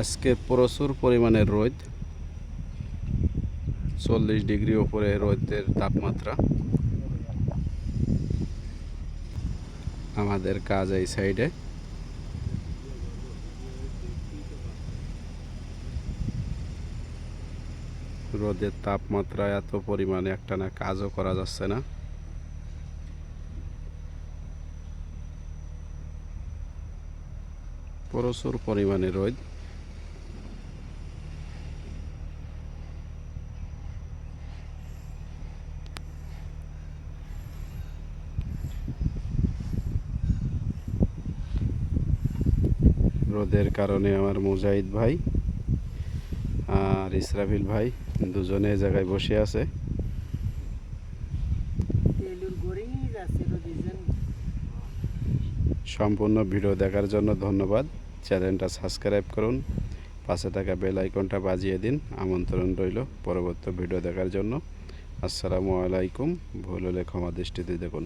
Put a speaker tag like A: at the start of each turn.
A: আজকে প্রচুর পরিমাণে রোদ, চল্লিশ ডিগ্রি ওপরে রোদের তাপমাত্রা। আমাদের কাজ এই সাইডে। রোদের তাপমাত্রা এত পরিমাণে একটা না কাজও করা যাচ্ছে না। প্রচুর পরিমাণে রোদ। রোদের কারণে আমার মুজাহিদ ভাই আর ইসরাফিল ভাই দুজনে এ জায়গায় বসে আছে। সম্পূর্ণ ভিডিও দেখার জন্য ধন্যবাদ। চ্যানেলটা সাবস্ক্রাইব করুন পাশে থাকা বেল আইকনটা বাজিয়ে দিন। আমন্ত্রণ রইল পরবর্তী ভিডিও দেখার জন্য। আসসালামু আলাইকুম ভুল হলে ক্ষমা দৃষ্টিতে দেখুন।